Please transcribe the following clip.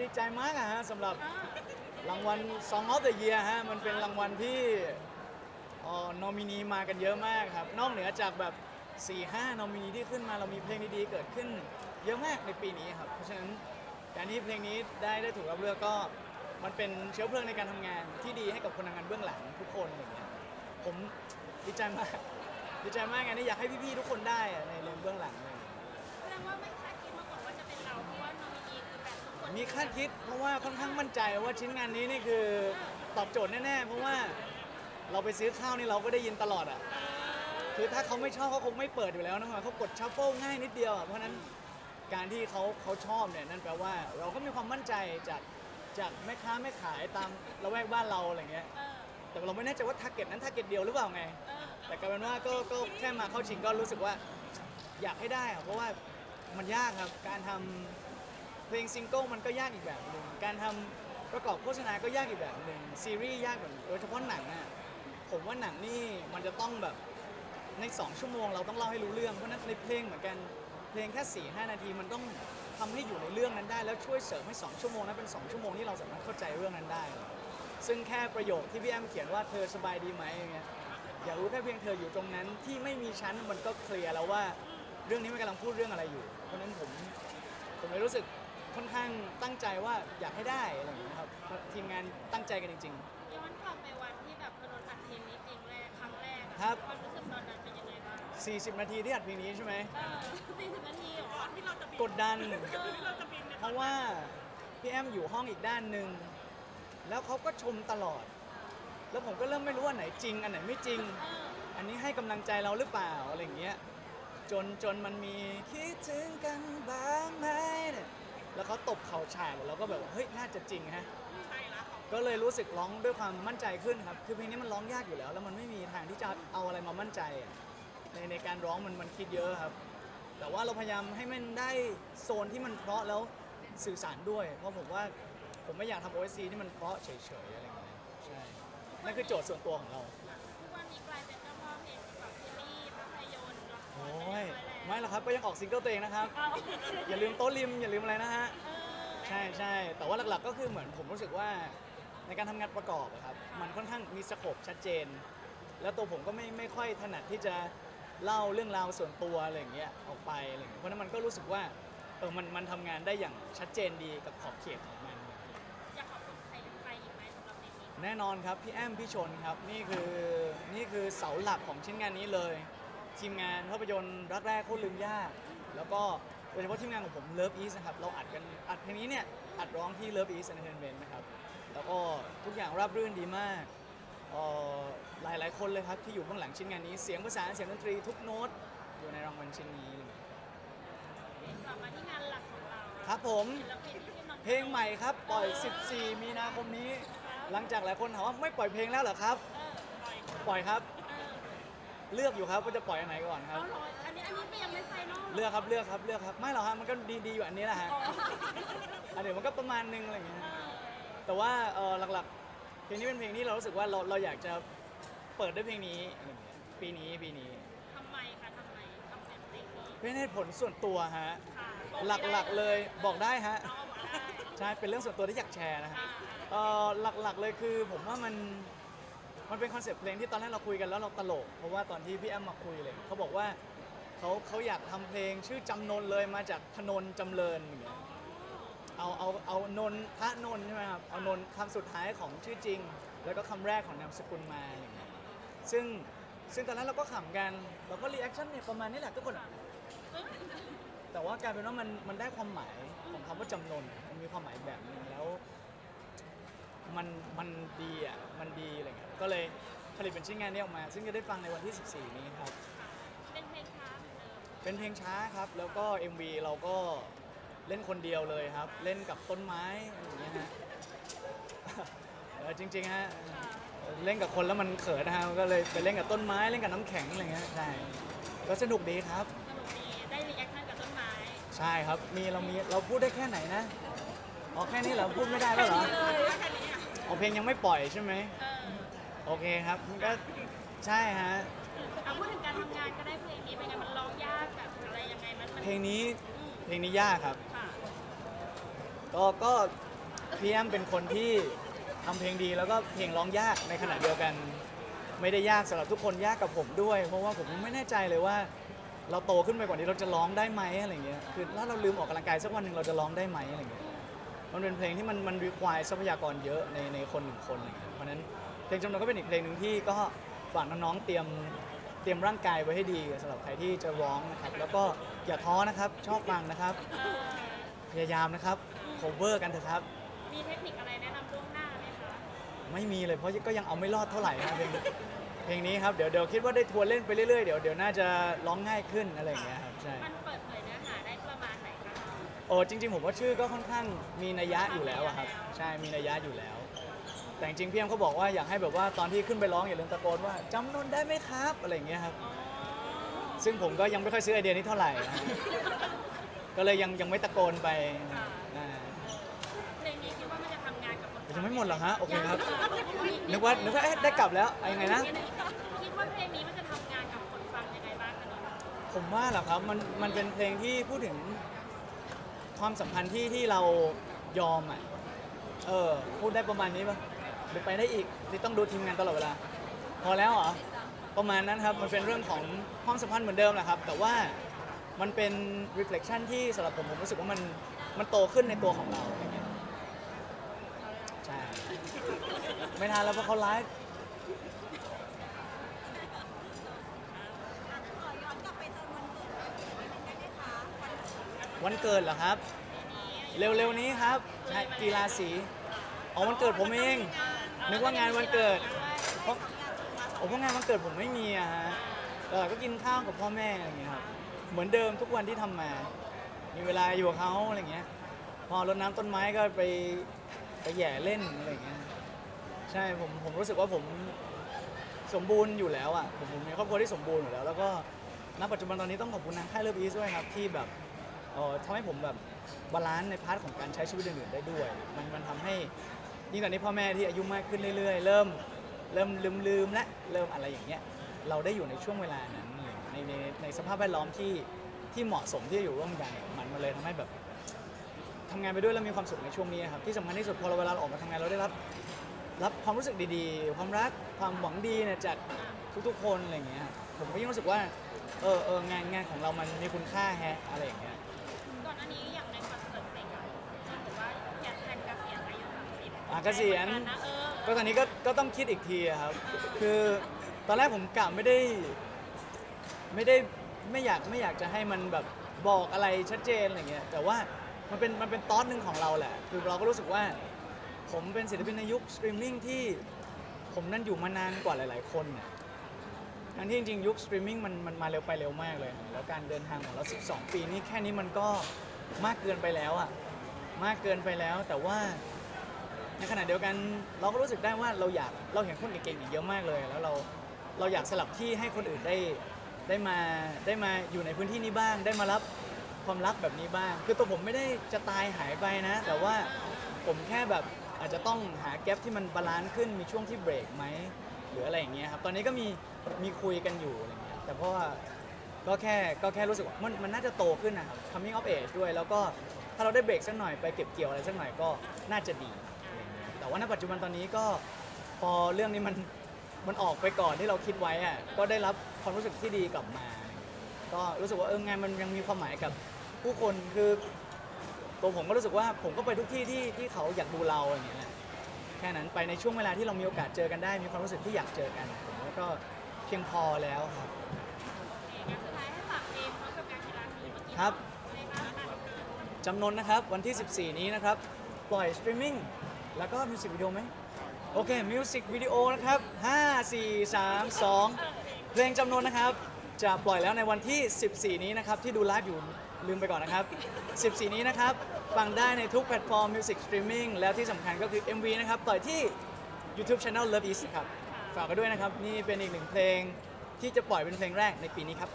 ดีใจมากอะฮะสำหรับรางวัล Song of the Year ฮะมันเป็นรางวัลที่อ่อนอมินีมากันเยอะมากครับ นอกเหนือจากแบบ 4-5นอมินีที่ขึ้นมาเรามีเพลงดีๆเกิดขึ้นเยอะมากในปีนี้ครับ เพราะฉะนั้นการที่เพลงนี้ได้ได้ถูกรับเลือกก็มันเป็นเชื้อเพลิงในการทำงานที่ดีให้กับคนทำงานเบื้องหลังทุกคนอย่างเงี้ยผมดีใจมากดีใจมากไงนี่อยากให้พี่ๆทุกคนได้ในเรื่องเบื้องหลังเงี้ย มีคาดคิดเพราะว่าค่อนข้างมั่นใจว่าชิ้นงานนี้นี่คือตอบโจทย์แน่ๆ เพราะว่าเราไปซื้อข้าวนี่เราก็ได้ยินตลอดอะคือถ้าเขาไม่ชอบเขาคงไม่เปิดอยู่แล้วนะเขากดชัฟเฟิลง่ายนิดเดียวอะเพราะฉะนั้นการที่เขาเขาชอบเนี่ยนั่นแปลว่า เราก็มีความมั่นใจจากจากแม่ค้าแม่ขายตามละแวกบ้านเราอะไรเงี้ยแต่เราไม่แน่ใจว่าทาร์เก็ตนั้นทาร์เก็ตเดียวหรือเปล่าไง แต่กลายเป็นว่าก็ก็แค่มาเข้าชิงก็รู้สึกว่าอยากให้ได้อะเพราะว่ามันยากครับการทำ เพลงซิงเกิลมันก็ยากอีกแบบหนึ่งการทำประกอบโฆษณาก็ยากอีกแบบหนึ่งซีรีส์ยากแบบหนึ่งโดยเฉพาะหนังอะผมว่าหนังนี่มันจะต้องแบบใน 2 ชั่วโมงเราต้องเล่าให้รู้เรื่องเพราะฉะนั้นในเพลงเหมือนกันเพลงแค่4ี่หนาทีมันต้องทำให้อยู่ในเรื่องนั้นได้ แล้วช่วยเสริมให้ 2 ชั่วโมงนั้นเป็น 2 ชั่วโมงที่เราสามารถเข้าใจเรื่องนั้นได้ ซึ่งแค่ประโยคที่พี่แอมเขียนว่าเธอสบายดีไหมอย่างเงี้ยอยากรู้แค่เพียงเธออยู่ตรงนั้นที่ไม่มีชั้นมันก็เคลียร์แล้วว่าเรื่องนี้มันกำลังพูดเรื่องอะไรอยู่ เพราะฉะนั้นผมผมเลยรู้สึก ค่อนข้างตั้งใจว่าอยากให้ได้อะไรอย่างเงี้ยครับเพราะทีมงานตั้งใจกันจริง ย้อนกลับไปวันที่แบบพนนอัดเพลงนี้เพลงแรกครั้งแรกอะครับ ความรู้สึกตอนนั้นเป็นยังไงบ้างๆ 40 นาทีที่อัดเพลงนี้ใช่ไหมเออสี่สิบนาทีเหรอ ก่อนที่เราจะบินกดดันเออที่เราจะบินเนี่ยเพราะว่าพี่แอมอยู่ห้องอีกด้านหนึ่งแล้วเขาก็ชมตลอด แล้วผมก็เริ่มไม่รู้ว่าไหนจริง อันไหนไม่จริง เอออันนี้ให้กำลังใจเราหรือเปล่าอะไรอย่างเงี้ยจนจนมันมีคิดถึงกันบ้างไหมเนี่ย แล้วเขาตบเข่าฉาดเราก็แบบเฮ้ยน่าจะจริงฮะใช่ละก็เลยรู้สึกร้องด้วยความมั่นใจขึ้นครับคือเพลงนี้มันร้องยากอยู่แล้ว แล้วมันไม่มีทางที่จะเอาอะไรมามั่นใจอะในในการร้องมันมันคิดเยอะครับ แต่ว่าเราพยายามให้มันได้โซนที่มันเพราะแล้วสื่อสารด้วย เพราะผมว่าผมไม่อยากทำ OSC ที่มันเพราะเฉยๆอะไรอย่างเงี้ยใช่นั่นคือโจทย์ส่วนตัวของเรา ทุกวันนี้กลายเป็นเจ้าพ่อเพลงแบบซีรีส์ภาพยนตร์ละครโอ้ไปยเรีบร้อ ไม่หรอกครับก็ยังออกซิงเกิลตัวเองนะครับเอาอย่าลืมโต๊ะริมอย่าลืมอะไรนะฮะเออใช่ใช่แต่ว่าหลักๆก็คือเหมือนผมรู้สึกว่าในการทำงานประกอบอะครับมันค่อนข้างมีสโคปชัดเจน แล้วตัวผมก็ไม่ไม่ค่อยถนัดที่จะเล่าเรื่องราวส่วนตัวอะไรอย่างเงี้ยออกไปอะไรอย่างเงี้ยเพราะฉะนั้นมันก็รู้สึกว่าเออมันมันทำงานได้อย่างชัดเจนดีกับขอบเขตของมัน อยากขอบคุณใครใครอีกไหมสำหรับเพลงนี้แน่นอนครับพี่แอมพี่ชนครับนี่คือนี่คือเสาหลักของชิ้นงานนี้เลย ทีมงานภาพยนตร์รักแรกโคตรลืมยาก แล้วก็โดยเฉพาะทีมงานของผม Love East นะครับ เราอัดกันอัดเพลงนี้เนี่ยอัดร้องที่ Love East Entertainment นะครับ แล้วก็ทุกอย่างราบรื่นดีมากหลายหลายๆ คนเลยครับ ที่อยู่เบื้องหลังชิ้นงานนี้เสียงประสานเสียงดนตรีทุกโน้ตอยู่ในรางวัลชิ้นนี้เลยกลับมาที่งานหลักของเราครับผมเพลงใหม่ครับปล่อย 14 มีนาคมนี้ หลังจากหลายคนถามว่าไม่ปล่อยเพลงแล้วเหรอครับ ปล่อยครับ เออเลือกอยู่ครับว่าจะปล่อยอันไหนก่อนคเอารับเหรออันนี้อันนี้ยังไม่ไฟนอลหรเลือกครับเลือกครับเลือกครับไม่หรอกครับมันก็ดีๆอยู่อันนี้แหละฮะอ๋ออันเดี๋ยวมันก็ประมาณนึงอะไรอย่างเงี้ยเอฮะอแต่ว่าเออหลักๆเพลงนี้เป็นเพลงที่เรารู้สึกว่าเราเราอยากจะเปิดด้วยเพลงนี้อะไรอย่างเงี้ยปีนี้ปีนี้ทำไมคะทำไมทำเป็นเพลงนี้เป็นเหตุผลส่วนตัวฮะค่ะหลักๆเลยบอกได้ฮะ เอาบอกได้ ใช่ เป็นเรื่องส่วนตัวที่อยากแชร์นะฮะอ่า เออหลักๆเลยคือผมว่ามัน มันเป็นคอนเซปต์เพลงที่ตอนแรกเราคุยกันแล้วเราตลก เพราะว่าตอนที่พี่แอมมาคุยเลยเขาบอกว่าเขาเขาอยากทำเพลงชื่อจำนนเลยมาจากพนนจำเริญอย่างเงี้ยเอาเอาเอานนทะนนใช่ไหมครับเอานนคำสุดท้ายของชื่อจริง แล้วก็คำแรกของนามสกุลมาอะไรอย่างเงี้ยซึ่งซึ่งตอนนั้นเราก็ขำกันเราก็รีแอคชั่นเนี่ยประมาณนี้แหละทุกคน แต่ว่ากลายเป็นว่ามันมันได้ความหมายของคำว่าจำนนมันมีความหมายแบบหนึงแล้ว มันมันดีอะมันดีอะไรเงี้ยก็เลยผลิตเป็นชิ้นงานนี้ออกมา ซึ่งจะได้ฟังในวันที่ 14 นี้ครับ เป็นเพลงช้าเหมือนเดิมเป็นเพลงช้าครับ แล้วก็ MV เราก็เล่นคนเดียวเลยครับ เล่นกับต้นไม้อะไรอย่างเงี้ยฮะ เออจริงๆฮะค่ะเล่นกับคนแล้วมันเขินนะฮะก็เลยไปเล่นกับต้นไม้เล่นกับน้ำแข็งอะไรเงี้ยใช่ก็สนุกดีครับ สนุกดีได้รีแอคชั่นกับต้นไม้ใช่ครับมีเรามีเราพูดได้แค่ไหนนะอ๋อแค่นี้เหรอพูดไม่ได้แล้วเหรอเลยแค่นี้ อะอ๋อเพลงยังไม่ปล่อยใช่ไหมเออโอเคครับมันก็ใช่ฮะเอาพูดถึงการทำงานก็ได้เพลงนี้เป็นไงมันร้องยากแบบอะไรยังไงมันมันเพลงนี้อืมเพลงนี้ยากครับ ค่ะก็ก็พี่แอมเป็นคนที่ทำเพลงดีแล้วก็เพลงร้องยากในขณะเดียวกัน ไม่ได้ยากสำหรับทุกคนยากกับผมด้วย เพราะว่าผมไม่แน่ใจเลยว่า เราโตขึ้นไปกว่านี้เราจะร้องได้ไหมอะไรเงี้ยคือถ้าเราลืมออกกำลังกายสักวันหนึ่งเราจะร้องได้ไหมอะไรเงี้ย มันเป็นเพลงที่มันมันรีควายทรัพยากรเยอะในในคนหนึ่งคนอะไรเงี้ยเพราะฉะนั้นเพลงจำนวนก็เป็นอีกเพลงหนึ่งที่ก็ฝากน้องๆเตรียมเตรียมร่างกายไว้ให้ดีสำหรับใครที่จะร้องนะครับแล้วก็อย่าท้อนะครับชอบฟังนะครับเออพยายามนะครับ cover กันเถอะครับ มีเทคนิคอะไรแนะนำล่วงหน้าไหมคะ ไม่มีเลยเพราะก็ยังเอาไม่รอดเท่าไหร่นะเพลงเพลงนี้ครับเดี๋ยวเดี๋ยวคิดว่าได้ทัวร์เล่นไปเรื่อยๆเดี๋ยวเดี๋ยวน่าจะร้องง่ายขึ้นอะไรอย่างเงี้ยครับใช่ มัน อ้จริง ๆ ผมว่าชื่อก็ค่อนข้างมีนัยยะอยู่แล้วอะครับ ใช่มีนัยยะอยู่แล้ว แต่จริงๆพี่แอมเขาบอกว่าอยากให้แบบว่าตอนที่ขึ้นไปร้องอย่าลืมตะโกนว่าจำนนได้ไหมครับอะไรอย่างเงี้ยครับอ๋อซึ่งผมก็ยังไม่ค่อยซื้อไอเดียนี้เท่าไหร่นะก็เลยยังยังไม่ตะโกนไปอ่าเพลงนี้คิดว่ามันจะทำงานกับคนฟัยังไม่หมดเหรอฮะโอเคครับยังนึกว่านึกว่าเอ๊ะได้กลับแล้วเอายังไงนะ คิดว่าเพลงนี้มันจะทำงานกับคนฟังยังไงบ้างคะเนี่ยผมว่าเหรอครับมันมันเป็นเพลงที่พูดถึง ความสัมพันธ์ที่ที่เรายอมอะ เออ พูดได้ประมาณนี้ปะหรือไปได้อีกที่ต้องดูทีมงานตลอดเวลา พอแล้วเหรอ ประมาณนั้นครับ มันเป็นเรื่องของความสัมพันธ์เหมือนเดิมแหละครับ แต่ว่ามันเป็น reflection ที่สำหรับผมผมรู้สึกว่ามันมันโตขึ้นในตัวของเราอย่างเงี้ย ใช่ ไม่ทันแล้วเพราะเขาไลฟ์ วันเกิดเหรอครับ เร็วๆนี้ครับใช่กีฬาสีอ๋อวันเกิดผมเองนึกว่างานวันเกิดเพราะโอ้เพรางานวันเกิดผมไม่มีอะฮะเออก็กินข้าวกับพ่อแม่อะไรอย่างเงี้ยครับเหมือนเดิมทุกวันที่ทำมา มีเวลาอยู่กับเขาอะไรอย่างเงี้ย พอรดน้ำต้นไม้ก็ไปไปแหย่เล่นอะไรอย่างเงี้ยใช่ผมผมรู้สึกว่าผมสมบูรณ์อยู่แล้วอะผมผมมีครอบครัวที่สมบูรณ์อยู่แล้ว แล้วก็ณปัจจุบันตอนนี้ต้องขอบคุณทางค่ายเลิฟอีสด้วยครับที่แบบ เอ่อทำให้ผมแบบบาลานซ์ในพาร์ทของการใช้ชีวิตอื่นๆได้ด้วย มันมันทำให้ยิ่งตอนนี้พ่อแม่ที่อายุมากขึ้นเรื่อยๆ เริ่มเริ่มลืมลืมและเริ่มอะไรอย่างเงี้ยเราได้อยู่ในช่วงเวลานั้นในในในสภาพแวดล้อมที่ที่เหมาะสมที่จะอยู่ร่วมกันเนี่ยมันมันเลยทำให้แบบทำงานไปด้วยแล้วมีความสุขในช่วงนี้ครับที่สำคัญที่สุดพอเราเวลาเราออกมาทำงานเราได้รับ รับความรู้สึกดีๆ ความรักความหวังดีเนี่ยจากทุกๆคนอะไรอย่างเงี้ยผมก็ยิ่งรู้สึกว่าเออเอองานงานของเรามันมีคุณค่าแฮะอะไรอย่างเงี้ย อะเกษียณนะเออก็ตอนนี้ก็ก็ต้องคิดอีกทีอะครับ คือตอนแรกผมกะไม่ได้ ไม่ได้ไม่อยากไม่อยากจะให้มันแบบบอกอะไรชัดเจนอะไรเงี้ยแต่ว่ามันเป็นมันเป็นตอนหนึ่งของเราแหละ คือเราก็รู้สึกว่า ผมเป็นศิลปินในยุคสตรีมมิ่งที่ผมนั่นอยู่มานานกว่าหลาย ๆ คนน่ะทั้งที่จริงๆ ยุคสตรีมมิ่งมันมันมาเร็วไปเร็วมากเลยแล้วการเดินทางของเรา 12 ปีนี้แค่นี้มันก็มากเกินไปแล้วอะมากเกินไปแล้วแต่ว่า ในขณะเดียวกันเราก็รู้สึกได้ว่าเราอยากเราเห็นคนเก่งๆอีกเยอะมากเลย แล้วเราเราอยากสลับที่ให้คนอื่นได้ได้มาได้มาอยู่ในพื้นที่นี้บ้าง ได้มารับความรักแบบนี้บ้าง คือตัวผมไม่ได้จะตายหายไปนะ แต่ว่าผมแค่แบบอาจจะต้องหาแกลบที่มันบาลานซ์ขึ้นมีช่วงที่เบรกไหมหรืออะไรอย่างเงี้ยครับตอนนี้ก็มีมีคุยกันอยู่อะไรเงี้ยแต่เพราะว่าก็แค่ก็แค่รู้สึกว่ามันมันน่าจะโตขึ้นนะครับ coming of age ด้วยแล้วก็ถ้าเราได้เบรกสักหน่อยไปเก็บเกี่ยวอะไรสักหน่อยก็น่าจะดี แต่ว่าณปัจจุบันตอนนี้ก็พอเรื่องนี้มันมันออกไปก่อนที่เราคิดไว้อะก็ได้รับความรู้สึกที่ดีกลับมา ก็รู้สึกว่าเอองานมันยังมีความหมายกับผู้คนคือตัวผมก็รู้สึกว่าผมก็ไปทุกที่ที่ที่เขาอยากดูเราอย่างเงี้ยแหละแค่นั้นไปในช่วงเวลาที่เรามีโอกาสเจอกันได้ มีความรู้สึกที่อยากเจอกันผมว่าก็เพียงพอแล้วครับ งั้นสุดท้ายให้ฝากเพลงพร้อมกับการกีฬาสีเมื่อกี้ครับ ในบ้านอ่านเกิน จำนนนะครับ วันที่ 14 นี้นะครับ ปล่อยสตรีมมิ่ง แล้วก็มิวสิกวิดีโอไหมโอเคมิวสิกวิดีโอนะครับ 5 4 3 2 เพลงจำนวนนะครับ จะปล่อยแล้วในวันที่ 14 นี้นะครับ ที่ดูไลฟ์อยู่ลืมไปก่อนนะครับ 14 นี้นะครับ ฟังได้ในทุกแพลตฟอร์มมิวสิกสตรีมมิ่งแล้วที่สำคัญก็คือ MV นะครับปล่อยที่ YouTube Channel Love East ครับ ฝากกันด้วยนะครับ นี่เป็นอีกหนึ่งเพลงที่จะปล่อยเป็นเพลงแรกในปีนี้ครับ